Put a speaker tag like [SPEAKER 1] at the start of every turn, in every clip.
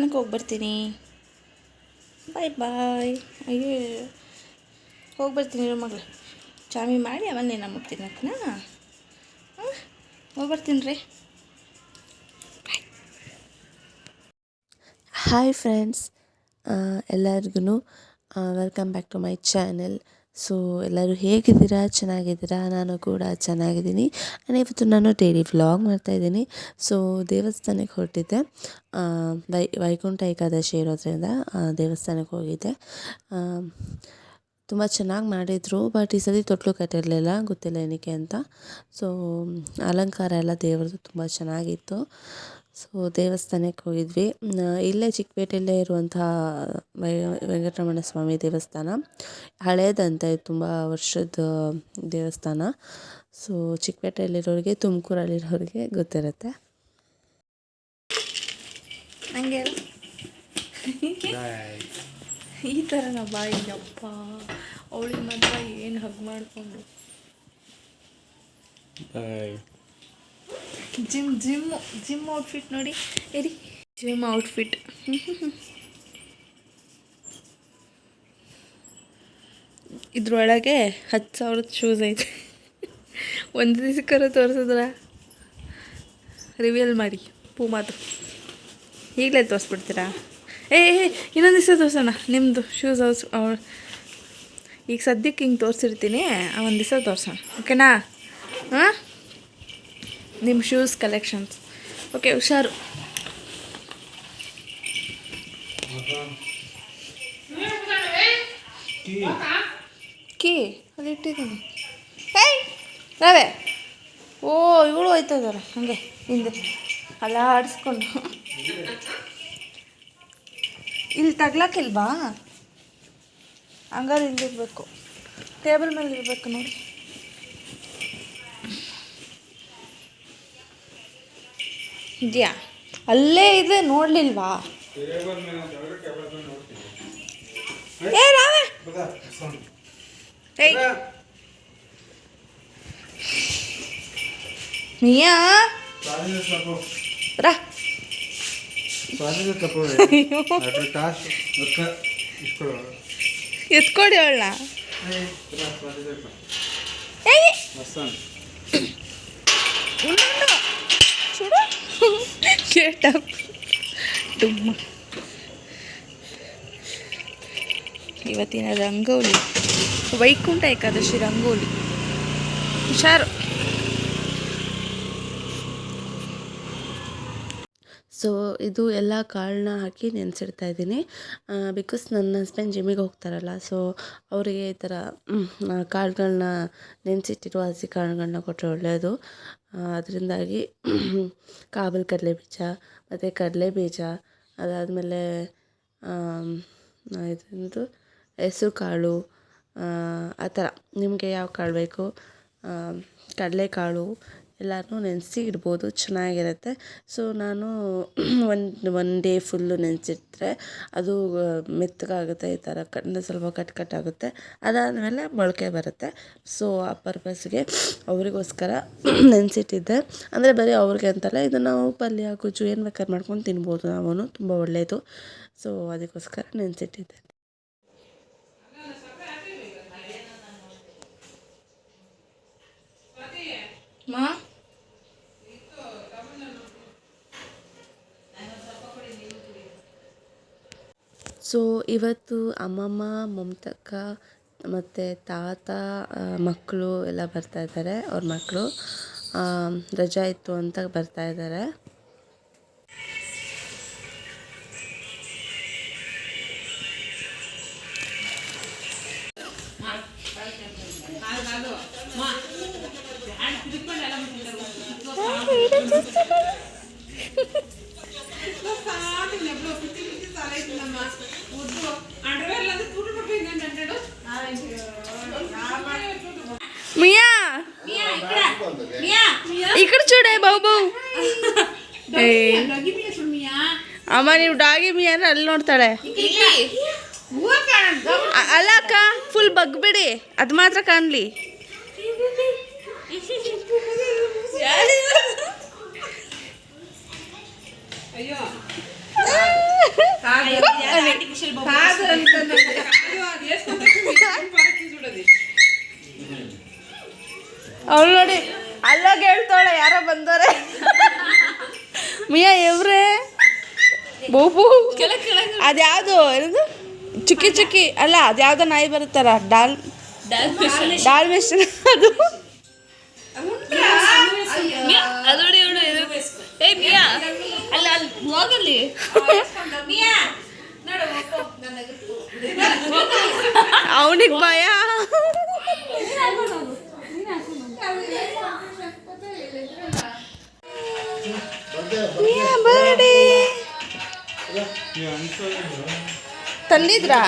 [SPEAKER 1] ದೇವಸ್ಥಾನಕ್ಕೆ ಹೋಗಿ ಬರ್ತೀನಿ ಬಾಯ್ ಬಾಯ್ ಅಯ್ಯೋ. ಹೋಗಿ ಬರ್ತೀನಿ ಮಗಳು. ಚಾಮಿ ಮಾಡಿ ಅವನ್ನೇ ನಮ್ಮ ಮುಗ್ತೀನಿ ಅಕ್ಕನ ಹಾಂ ಹೋಗಿ ಬರ್ತೀನಿ ರೀ
[SPEAKER 2] ಹಾಯ್ ಫ್ರೆಂಡ್ಸ್ ಎಲ್ಲರಿಗೂ welcome back to my channel so ಎಲ್ಲರೂ ಹೇಗಿದ್ದೀರಾ? ಚೆನ್ನಾಗಿದ್ದೀರಾ? ನಾನು ಕೂಡ ಚೆನ್ನಾಗಿದ್ದೀನಿ. ಆ್ಯಂಡ್ ಇವತ್ತು ನಾನು ಡೈಲಿ ವ್ಲಾಗ್ ಮಾಡ್ತಾಯಿದ್ದೀನಿ ಸೊ ದೇವಸ್ಥಾನಕ್ಕೆ ಹೊರಟಿದ್ದೆ. ವೈ, ವೈಕುಂಠ ಏಕಾದಶಿ ಇರೋದ್ರಿಂದ ದೇವಸ್ಥಾನಕ್ಕೆ ಹೋಗಿದ್ದೆ. ತುಂಬ ಚೆನ್ನಾಗಿ ಮಾಡಿದರು, ಬಟ್ ಈ ಸತಿ ತೊಟ್ಲು ಕಟ್ಟಿರಲಿಲ್ಲ, ಗೊತ್ತಿಲ್ಲ ಏನಕ್ಕೆ ಅಂತ. ಸೊ, ಅಲಂಕಾರ ಎಲ್ಲ ದೇವ್ರದ್ದು ತುಂಬ ಚೆನ್ನಾಗಿತ್ತು. ಸೊ ದೇವಸ್ಥಾನಕ್ಕೆ ಹೋಗಿದ್ವಿ. ಇಲ್ಲೇ ಚಿಕ್ಕಪೇಟೆಯಲ್ಲೇ ಇರುವಂತಹ ವೈ ವೆಂಕಟರಮಣ ಸ್ವಾಮಿ ದೇವಸ್ಥಾನ. ಹಳೇದಂತೆ ತುಂಬ ವರ್ಷದ ದೇವಸ್ಥಾನ. ಸೊ ಚಿಕ್ಕಪೇಟೆಯಲ್ಲಿರೋರಿಗೆ ತುಮಕೂರಲ್ಲಿರೋರಿಗೆ ಗೊತ್ತಿರುತ್ತೆ.
[SPEAKER 1] ಹಂಗೆ? ಈ ಥರನ ಬಾಯಿ ಅಪ್ಪ ಅವಳಿಗೆ ಮಾತ್ರ ಏನು ಹಗ್ ಮಾಡಿಕೊಂಡು. ಜಿಮ್ ಜಿಮ್ ಜಿಮ್ ಔಟ್ಫಿಟ್ ನೋಡಿ. ಏರಿ ಜಿಮ್ ಔಟ್ಫಿಟ್ ಇದ್ರೊಳಗೆ ಹತ್ತು ಸಾವಿರದ ಶೂಸ್ ಐತೆ. ಒಂದು ದಿವಸಕ್ಕಾರ ತೋರಿಸಿದ್ರ? ರಿವೀಲ್ ಮಾಡಿ, ಪೂಮಾದು. ಈಗಲೇ ತೋರಿಸ್ಬಿಡ್ತೀರಾ? ಏ ಇನ್ನೊಂದು ದಿವಸ ತೋರಿಸೋಣ ನಿಮ್ಮದು ಶೂಸ್ ಹೌಸ್ ಈಗ ಸದ್ಯಕ್ಕೆ ಹಿಂಗೆ ತೋರಿಸಿರ್ತೀನಿ ಒಂದು ದಿವಸ ತೋರಿಸೋಣ ಓಕೆನಾ ಹಾಂ? ನಿಮ್ಮ ಶೂಸ್ ಕಲೆಕ್ಷನ್ಸ್ ಓಕೆ ಹುಷಾರು. ಕೀ, ಅಲ್ಲಿ ಇಟ್ಟಿದ್ದೀನಿ. ಹೇ ರವೆ ಓ, ಇವಳು ಹೋಯ್ತಾ ಇದ್ದಾರೆ. ಹಾಗೆ, ಹಿಂದೆ. ಅಲ್ಲ, ಆಡಿಸ್ಕೊಂಡು. ಇಲ್ಲಿ ತಗ್ಲಾಕಿಲ್ವಾ ಹಂಗಾರೆ ಇಲ್ಲಿರ್ಬೇಕು. ಟೇಬಲ್ ಮೇಲೆ ಇರಬೇಕು ನೋಡಿ. ಇದೆಯಾ? ಅಲ್ಲೇ ಇದೆ ನೋಡ್ಲಿಲ್ವಾ? ಏ ಮಿಯಾ ರಾ ಎತ್ಕೊಡಿ ಅವಳನ್ನ. ಏಯ್! Get up. Dumma. ಇವತ್ತಿನ ರಂಗೋಲಿ ವೈಕುಂಠ ಏಕಾದಶಿ ರಂಗೋಲಿ ಹುಷಾರು
[SPEAKER 2] ಸೊ ಇದು ಎಲ್ಲ ಕಾಳನ್ನ ಹಾಕಿ ನೆನೆಸಿಡ್ತಾ ಇದ್ದೀನಿ. ಬಿಕಾಸ್ ನನ್ನ ಹಸ್ಬೆಂಡ್ ಜಿಮ್ಮಿಗೆ ಹೋಗ್ತಾರಲ್ಲ ಸೊ ಅವರಿಗೆ ಈ ಥರ ಕಾಳುಗಳನ್ನ ನೆನೆಸಿಟ್ಟಿರುವ ಹಸಿ ಕಾಳುಗಳನ್ನ ಕೊಟ್ಟರೆ ಒಳ್ಳೆಯದು ಅದರಿಂದಾಗಿ ಕಾಬಲ್ ಕಡಲೆ ಬೀಜ, ಮತ್ತು ಕಡಲೆ ಬೀಜ, ಅದಾದಮೇಲೆ ಇದೊಂದು ಹೆಸರು ಕಾಳು, ಆ ಥರ ನಿಮಗೆ ಯಾವ ಕಾಳು ಬೇಕು? ಕಡಲೆಕಾಳು ಎಲ್ಲನೂ ನೆನೆಸಿ ಇಡ್ಬೋದು ಚೆನ್ನಾಗಿರುತ್ತೆ. ಸೊ ನಾನು ಒಂದು ಒನ್ ಡೇ ಫುಲ್ಲು ನೆನೆಸಿಟ್ರೆ ಅದು ಮೆತ್ತಗಾಗುತ್ತೆ, ಈ ಥರ ಕಣ್ಣು ಸ್ವಲ್ಪ ಕಟ್ ಕಟ್ ಆಗುತ್ತೆ. ಅದಾದಮೇಲೆ ಮೊಳಕೆ ಬರುತ್ತೆ. ಸೊ ಆ ಪರ್ಪಸ್ಗೆ ಅವರಿಗೋಸ್ಕರ ನೆನೆಸಿಟ್ಟಿದ್ದೆ. ಅಂದರೆ ಬರೀ ಅವ್ರಿಗೆ ಅಂತಲ್ಲ, ಇದು ನಾವು ಪಲ್ಯ ಗೊಜ್ಜು ಏನು ಬೇಕಾದ್ರೆ ಮಾಡ್ಕೊಂಡು ತಿನ್ಬೋದು ನಾವು ತುಂಬ ಒಳ್ಳೆಯದು ಸೊ ಅದಕ್ಕೋಸ್ಕರ ನೆನೆಸಿಟ್ಟಿದ್ದೆ.
[SPEAKER 1] ಮಾ?
[SPEAKER 2] ಸೊ, ಇವತ್ತು ಅಮ್ಮಮ್ಮ ಮಮತಕ್ಕ ಮತ್ತು ತಾತ ಮಕ್ಕಳು ಎಲ್ಲ ಬರ್ತಾ ಇದ್ದಾರೆ, ಅವ್ರ ಮಕ್ಕಳು ರಜಾ ಇತ್ತು ಅಂತ ಬರ್ತಾ ಇದ್ದಾರೆ.
[SPEAKER 1] ಅಮ್ಮ ನೀವು ಡಾಗಿ ಮೀ ಅಂದ್ರೆ ಅಲ್ಲಿ ನೋಡ್ತಾಳೆ. ಅಲ್ಲ ಅಕ್ಕ ಫುಲ್ ಬಗ್ಬಿಡಿ. ಅದು ಮಾತ್ರ ಕಾಣಲಿ. ಅವಳು ನೋಡಿ ಅಲ್ಲೋಗಿ ಹೇಳ್ತಾಳೆ ಯಾರೋ ಬಂದೋರೆ ಮಿಯಾ ಎವ್ರೆ? ಬೋಬು? ಅದ್ಯಾವುದು? ಏನದು? ಚುಕ್ಕಿ ಚುಕ್ಕಿ. ಅಲ್ಲ ಅದ್ಯಾವುದೋ ನಾಯಿ ಬರುತ್ತಲ್ಲ ಡಾಲ್ ಡಾಲ್ ಮಿಷನ್ ಅದು.
[SPEAKER 3] ಅದೋಡಿ ಅವಳು ಏ ಮಿಯಾ. ಅಲ್ಲ ಅಲ್ಲಿ ಹೋಗಲ್ಲಿ
[SPEAKER 1] ಅವನಿಗೆ ಭಯ. ಮಿಯಾ ಬರ್ಡೇ ತಂದಿದ್ರಾ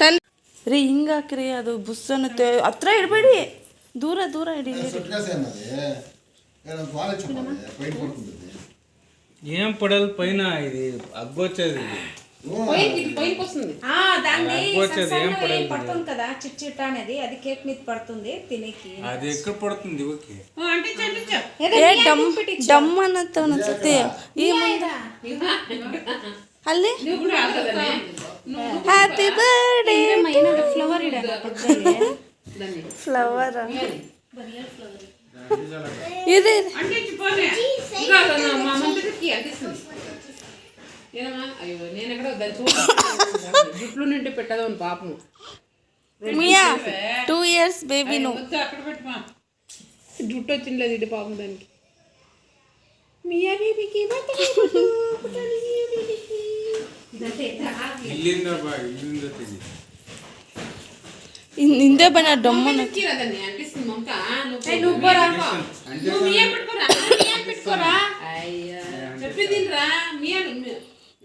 [SPEAKER 1] ತಂದ್ ರೀ ಹಿಂಗಾಕ್ರಿ ಅದು ಬುಸ್ ಅನ್ನತ್ತೆ ಹತ್ರ ಇಡಬೇಡಿ. ದೂರ ದೂರ ಇಡಿ
[SPEAKER 4] ಏನ್ ಪಡಲ್ ಪೈನ ಇದೆ ಅಗ್ಗೋಚ ఇది. అగ్గొచ్చేది ఏం పడలు
[SPEAKER 5] పడుతుంది కదా చిట్ చిట్ అనేది అది కేక్ మీద పడుతుంది తినేకి
[SPEAKER 4] అది ఎక్కడ పడుతుంది ఓకే
[SPEAKER 1] ಏ ಡಮ್ ಡಮ್ ಅನ್ನತ್ತ ಒಂದೊಂದ್ಸತಿ ಈ ಮುಂದೆ ಅಲ್ಲಿ ಹ್ಯಾಪಿ ಬರ್ಡೇ
[SPEAKER 5] ಫ್ಲವರ್ ಇಡ
[SPEAKER 1] ಫ್ಲವರ್ ಇದೆ
[SPEAKER 6] నేను? ఎక్కడ జుట్లు నుండి పెట్టదు పాపం
[SPEAKER 1] టూ ఇయర్స్ బేబీ
[SPEAKER 6] నువ్వు. అక్కడ పెట్టమా. జుట్టు వచ్చింది ఇది పాపం దానికి. మియా బేబీకి ఇంతే పని డొమ్మ నువ్వు మియా పెట్టుకోరా? మియా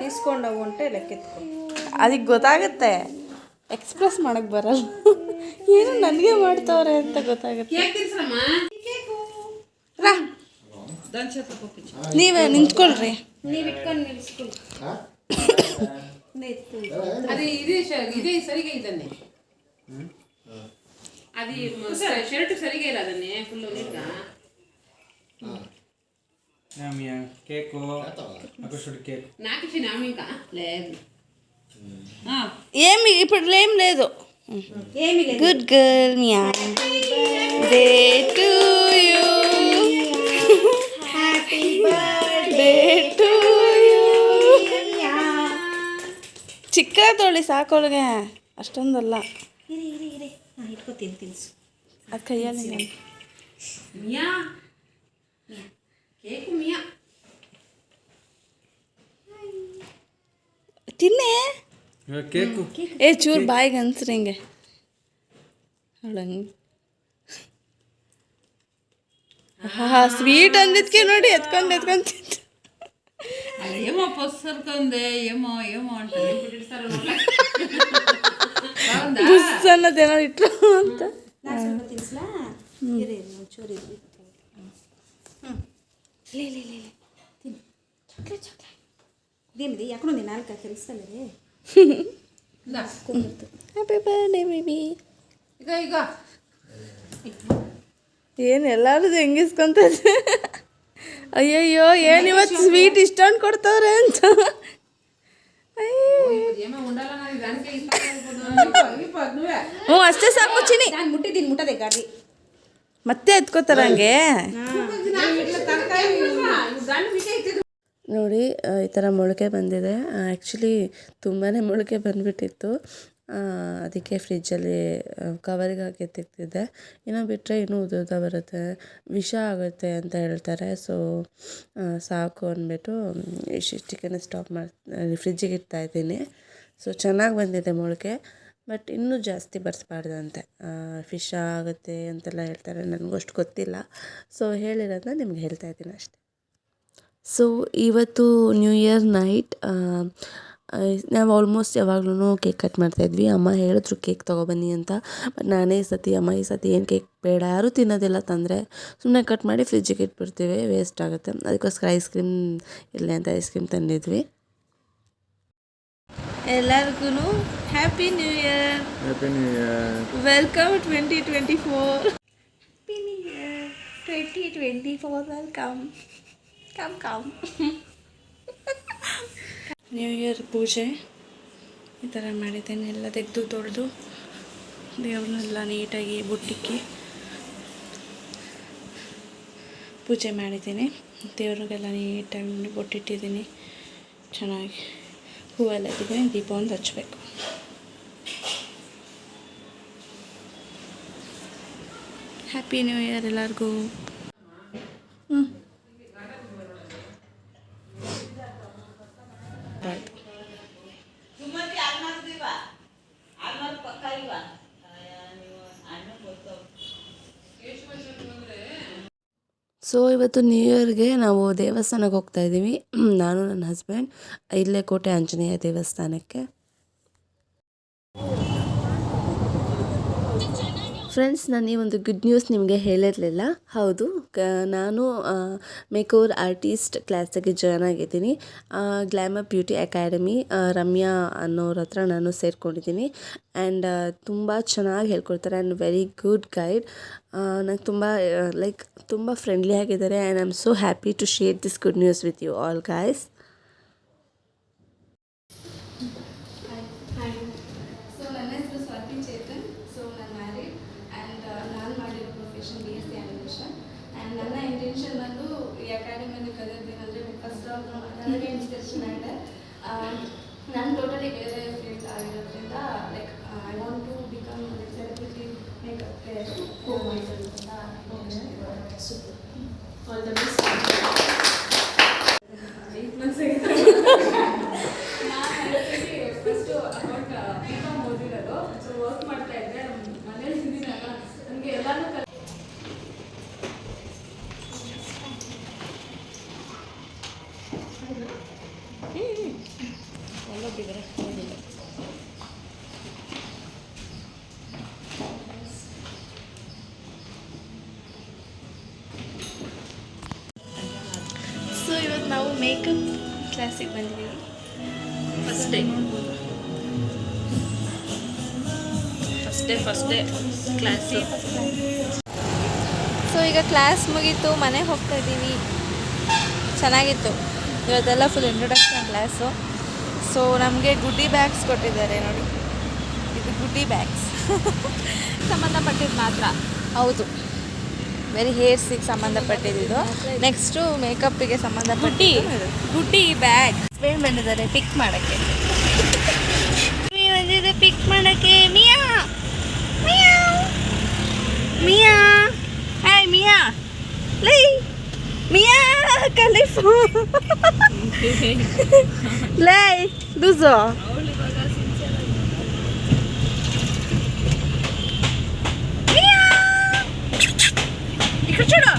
[SPEAKER 5] తీసుకొండవు అంటే లెక్కెత్తుకో
[SPEAKER 1] ಅದಕ್ಕೆ ಗೊತ್ತಾಗುತ್ತೆ ಎಕ್ಸ್ಪ್ರೆಸ್ ಮಾಡಕ್ಕೆ ಬರಲ್ಲ ಏನು ನನಗೆ ಮಾಡ್ತವ್ರೆ ಅಂತ ಗೊತ್ತಾಗುತ್ತೆ
[SPEAKER 6] కేక్ తీసురమ్మా
[SPEAKER 1] ರಾ ನೀವೇ ನಿಂತ್ಕೊಳ್ರಿ
[SPEAKER 5] నీవు ఇట్టుకొని నిలుచుకో
[SPEAKER 6] అది ఇది ష- ఇదే సరిగా ఇదండి అది షర్ట్ సరిగా రాదండి ఫుల్ నీట్గా
[SPEAKER 4] కేకు అక్కడ కేక్
[SPEAKER 6] నాకు ఇచ్చిన ఆమె ఇంకా లేదు
[SPEAKER 1] ఏమి ఇప్పుడు ఏం లేదు
[SPEAKER 5] ఏమి లేదు
[SPEAKER 1] good girl Miyan day to you day to you ಚಿಕ್ಕ ತೊಳಿ ಸಾಕೋಳಿಗೆ ಅಷ್ಟೊಂದಲ್ಲ
[SPEAKER 5] ಇರಿ ಇರಿ ಇರಿ ನಾನು ಇಟ್ಕೋತೀನಿ ತಿನ್ಸು
[SPEAKER 1] ಅದು ಕೈಯಲ್ಲಿ ನಾನು ತಿನ್ನೆ
[SPEAKER 4] కేకు
[SPEAKER 1] ಏ ಚೂರು ಬಾಯಿಗೆ ಅನ್ಸ್ರಿ ಹಿಂಗೆ ಅವಳಂಗೆ ಹಾ ಸ್ವೀಟ್ ಅಂದಿದ್ಕೆ ನೋಡಿ ಎತ್ಕೊಂಡು ಎತ್ಕೊಂಡು ತಿಂತು
[SPEAKER 3] ఏమో పొసరుగా ఉంది ఏమೋ ఏమో అంటే
[SPEAKER 6] ఇప్పుడు ఇస్తారు బాగుందా
[SPEAKER 1] ಬುಸ್ ಅನ್ನೋದೇನೋ ಇಟ್ರು ಅಂತ
[SPEAKER 5] నాకు ಸ್ವಲ್ಪ ತಿನ್ಸ್ಲಾ ಇರಿ ಇರಿ ಒಂಚೂರು ಇರಿ ಹ್ಞೂ ಲೇ ಲೇ ಲೇ ಲೇ ತಿನ್ನು ಚೊಕ್ಲೆ ಚೊಕ್ಲೆ ಇದೇನಿದೆ ಯಾಕೋ ನಾಲ್ಕು
[SPEAKER 1] ಹ್ಯಾಪಿ ಬರ್ಡೇ ಬೇಬಿ
[SPEAKER 6] ಈಗ ಈಗ
[SPEAKER 1] ಏನು ಹೆಂಗಿಸ್ಕೊಂತ ಅಯ್ಯಯ್ಯೋ ಏನು ಇವತ್ತು ಸ್ವೀಟ್ ಇಷ್ಟೊಂದು ಕೊಡ್ತವ್ರೆ ಅಂತ ಹ್ಞೂ ಅಷ್ಟೇ ಸಾಕು ಚಿನಿ
[SPEAKER 5] ನಾನು ಮುಟ್ಟಿದ್ದೀನಿ ಮುಟ್ಟದೆ ಗಾಡಿ
[SPEAKER 1] ಮತ್ತೆ ಎತ್ಕೋತಾರ ಹಂಗೆ
[SPEAKER 2] ನೋಡಿ ಈ ಥರ ಮೊಳಕೆ ಬಂದಿದೆ. ಆ್ಯಕ್ಚುಲಿ ತುಂಬಾ ಮೊಳಕೆ ಬಂದುಬಿಟ್ಟಿತ್ತು. ಅದಕ್ಕೆ ಫ್ರಿಜ್ಜಲ್ಲಿ ಕವರಿಗೆ ಹಾಕಿ ತೆಗ್ದಿದ್ದೆ ಇನ್ನು ಬಿಟ್ಟರೆ ಇನ್ನೂ ಉದುರ್ದ ಬರುತ್ತೆ. ವಿಷ ಆಗುತ್ತೆ ಅಂತ ಹೇಳ್ತಾರೆ. ಸೊ ಸಾಕು ಅಂದ್ಬಿಟ್ಟು ಇಷ್ಟಿಷ್ಟಕ್ಕೆ ಸ್ಟಾಪ್ ಮಾಡಿ ಫ್ರಿಜ್ಜಿಗೆ ಇಡ್ತಾ ಇದ್ದೀನಿ. ಸೊ ಚೆನ್ನಾಗಿ ಬಂದಿದೆ ಮೊಳಕೆ. ಬಟ್ ಇನ್ನೂ ಜಾಸ್ತಿ ಬರ್ಸ್ಬಾರ್ದಂತೆ. ಫಿಶ್ ಆಗುತ್ತೆ ಅಂತೆಲ್ಲ ಹೇಳ್ತಾರೆ. ನನಗೂ ಅಷ್ಟು ಗೊತ್ತಿಲ್ಲ. ಸೊ ಹೇಳಿರೋದನ್ನ ನಿಮ್ಗೆ ಹೇಳ್ತಾ ಇದ್ದೀನಿ ಅಷ್ಟೇ. ಸೊ ಇವತ್ತು ನ್ಯೂ ಇಯರ್ ನೈಟ್ ನಾವು ಆಲ್ಮೋಸ್ಟ್ ಯಾವಾಗ್ಲೂ ಕೇಕ್ ಕಟ್ ಮಾಡ್ತಾಯಿದ್ವಿ ಅಮ್ಮ ಹೇಳಿದ್ರು ಕೇಕ್ ತೊಗೊಬನ್ನಿ ಅಂತ. ಬಟ್ ನಾನೇ ಈ ಸತಿ ಅಮ್ಮ ಈ ಸತಿ ಏನು ಕೇಕ್ ಬೇಡ ಯಾರೂ ತಿನ್ನೋದಿಲ್ಲ ತಂದರೆ ಸುಮ್ಮನೆ ಕಟ್ ಮಾಡಿ ಫ್ರಿಜ್ಜಿಗೆ ಇಟ್ಬಿಡ್ತೀವಿ ವೇಸ್ಟ್ ಆಗುತ್ತೆ. ಅದಕ್ಕೋಸ್ಕರ ಐಸ್ ಕ್ರೀಮ್ ಇರಲಿ ಅಂತ ಐಸ್ ಕ್ರೀಮ್ ತಂದಿದ್ವಿ.
[SPEAKER 1] ಎಲ್ಲರಿಗೂ happy new year
[SPEAKER 4] happy new year
[SPEAKER 1] welcome twenty twenty four happy new year twenty twenty four welcome come come new year ಪೂಜೆ. ಈ ಥರ ಮಾಡಿದ್ದೇನೆ. ಎಲ್ಲ ತೆಗೆದು ತೊಳೆದು ದೇವ್ರನ್ನೆಲ್ಲ ನೀಟಾಗಿ ಬುಟ್ಟಿಕ್ಕಿ ಪೂಜೆ ಮಾಡಿದ್ದೀನಿ. ದೇವ್ರಿಗೆಲ್ಲ ನೀಟಾಗಿ ಬೊಟ್ಟಿಟ್ಟಿದ್ದೀನಿ. ಚೆನ್ನಾಗಿ ಹೂವೆಲ್ಲ ಇಟ್ಟಿದ್ದೀನಿ. ದೀಪ ಒಂದು ಹಚ್ಚಬೇಕು. ಹ್ಯಾಪಿ ನ್ಯೂ ಇಯರ್ ಎಲ್ಲರಿಗೂ.
[SPEAKER 2] ಸೊ ಇವತ್ತು ನ್ಯೂ ಇಯರ್ಗೆ ನಾವು ದೇವಸ್ಥಾನಕ್ಕೆ ಹೋಗ್ತಾ ಇದ್ದೀವಿ. ನಾನು ನನ್ನ ಹಸ್ಬೆಂಡ್ ಇಲ್ಲೇ ಕೋಟೆ ಆಂಜನೇಯ ದೇವಸ್ಥಾನಕ್ಕೆ. ಫ್ರೆಂಡ್ಸ್ ನಾನು ಈ ಒಂದು ಗುಡ್ ನ್ಯೂಸ್ ನಿಮಗೆ ಹೇಳಿರಲಿಲ್ಲ. ಹೌದು ನಾನು ನಾನು ಮೇಕೋರ್ ಆರ್ಟಿಸ್ಟ್ ಕ್ಲಾಸಿಗೆ ಜಾಯ್ನ್ ಆಗಿದ್ದೀನಿ. ಗ್ಲ್ಯಾಮರ್ ಬ್ಯೂಟಿ ಅಕಾಡೆಮಿ ರಮ್ಯಾ ಅನ್ನೋರ ಹತ್ರ ನಾನು ಸೇರ್ಕೊಂಡಿದ್ದೀನಿ. ಆ್ಯಂಡ್ ತುಂಬ ಚೆನ್ನಾಗಿ ಹೇಳ್ಕೊಡ್ತಾರೆ. ಆ್ಯಂಡ್ ವೆರಿ ಗುಡ್ ಗೈಡ್ ನಂಗೆ ತುಂಬ ಲೈಕ್ ತುಂಬ ಫ್ರೆಂಡ್ಲಿ ಆಗಿದ್ದಾರೆ. And I am so happy to share this good news with you all guys
[SPEAKER 1] so ನನ್ನ ಹೆಸರು ಸ್ವಾತಿ ಚೇತನ್ ಸೊ ನಾನು ಮ್ಯಾರಿಡ್ ಆ್ಯಂಡ್ ನಾನು ಮಾಡಿರೋ profession B S C animation and ನನ್ನ ಇಂಟೆನ್ಷನ್ ಬಂದು ಈ ಅಕಾಡೆಮಿಯಲ್ಲಿ ಕಲಿಯೋದೇನೆಂದರೆ ಫಸ್ಟ್ ನನಗೆ ಇನ್ಸ್ಪಿರೇಷನ್ ಆಗಿದೆ ನಾನು ಟೋಟಲಿ ಬೇರೆ ಫೀಲ್ಡ್ ಆಗಿರೋದ್ರಿಂದ like I want to become celebrity ಮೇಕಪ್ಗೆ ಹೋಗ್ಬೇಕು ಅಂತ super all the best first about B com ಓದಿರೋದು ಸೊ ವರ್ಕ್ ಮಾಡ್ತಾ ಇದ್ದೆ ಮನೇಲಿ ಇದ್ದೀನಲ್ಲ ನನಗೆ ಎಲ್ಲನೂ ಕಲ್ ಸೊ ಇವತ್ತು ನಾವು ಮೇಕಪ್ ಕ್ಲಾಸಿಗೆ ಬಂದಿದ್ದೀವಿ. First day first day first day class so ಈಗ ಕ್ಲಾಸ್ ಮುಗೀತು, ಮನೆಗೆ ಹೋಗ್ತಾ ಇದ್ದೀವಿ. ಚೆನ್ನಾಗಿತ್ತು. ಇವತ್ತೆಲ್ಲ ಫುಲ್ ಇಂಟ್ರೊಡಕ್ಷನ್ ಕ್ಲಾಸು ಸೊ ನಮಗೆ ಗುಡ್ಡಿ ಬ್ಯಾಗ್ಸ್ ಕೊಟ್ಟಿದ್ದಾರೆ ನೋಡಿ. ಇದು ಗುಡ್ಡಿ ಬ್ಯಾಗ್ಸ್ ಸಂಬಂಧಪಟ್ಟಿದ್ದು ಮಾತ್ರ. ಹೌದು. ವೆರಿ ಹೇರ್ಸಿಗೆ ಸಂಬಂಧಪಟ್ಟಿದ್ದು ನೆಕ್ಸ್ಟು ಮೇಕಪ್ಪಿಗೆ ಸಂಬಂಧಪಟ್ಟಿ ಗುಡ್ಡಿ. ಬ್ಯಾಗ್ ಸ್ಪೇನ್ ಬಂದಿದ್ದಾರೆ ಪಿಕ್ ಮಾಡೋಕ್ಕೆ. ಬಂದಿದೆ ಪಿಕ್ ಮಾಡೋಕ್ಕೆ. Mia. Mia. Mia. Hi Mia. ಲೈ. ಮಿಯಾ ಕಲಿಫು ಲೈ. দুশো ఇక్కడ చూడు